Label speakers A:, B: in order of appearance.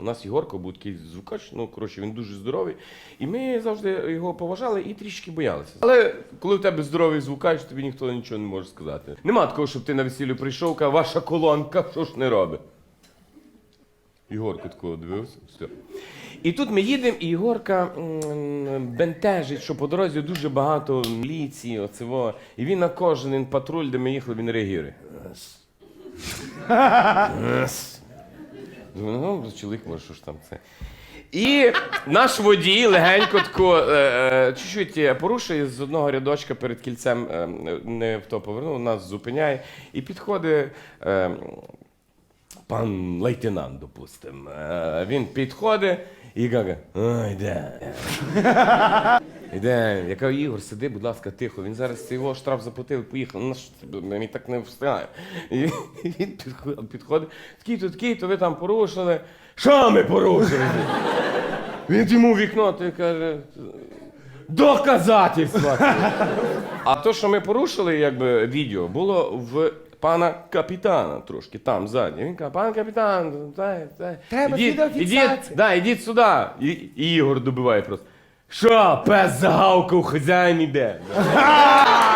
A: У нас Єгорко був такий звукач, ну коротше, він дуже здоровий. І ми завжди його поважали і трішки боялися. Але коли в тебе здоровий звукач, тобі ніхто нічого не може сказати. Нема такого, щоб ти на весіллю прийшов, каже, ваша колонка, що ж не робить. Єгорко такого дивився. Все. І тут ми їдемо, і Єгорка м, бентежить, що по дорозі дуже багато міліції, оцево. І він на кожен патруль, де ми їхали, він реагує. Думаю, ну, чоловік, може, що ж там це. І наш водій легенько тако, е, е, чуть-чуть порушує з одного рядочка перед кільцем, е, не в то повернув, нас зупиняє і підходить. Е, пан лейтенант, допустим. Е, Він підходить і каже: Ой, де. Іде, я кажу, Ігор, сиди, будь ласка, тихо. Він зараз його штраф заплатив поїхав. Ну, що ти, мені так не встигає. І він підходить, підходить, такий то такий, то ви там порушили. Що ми порушили? Він йому в вікно ти каже. Доказательства. А то, що ми порушили, якби відео, було в пана капітана трошки там ззаді. Він каже, пан капітан, дай, дай.
B: Треба
A: ідіть, ідіть, да, ідіть сюди. І, і Ігор добиває просто. Що, пес загавкав, хазяїн іде.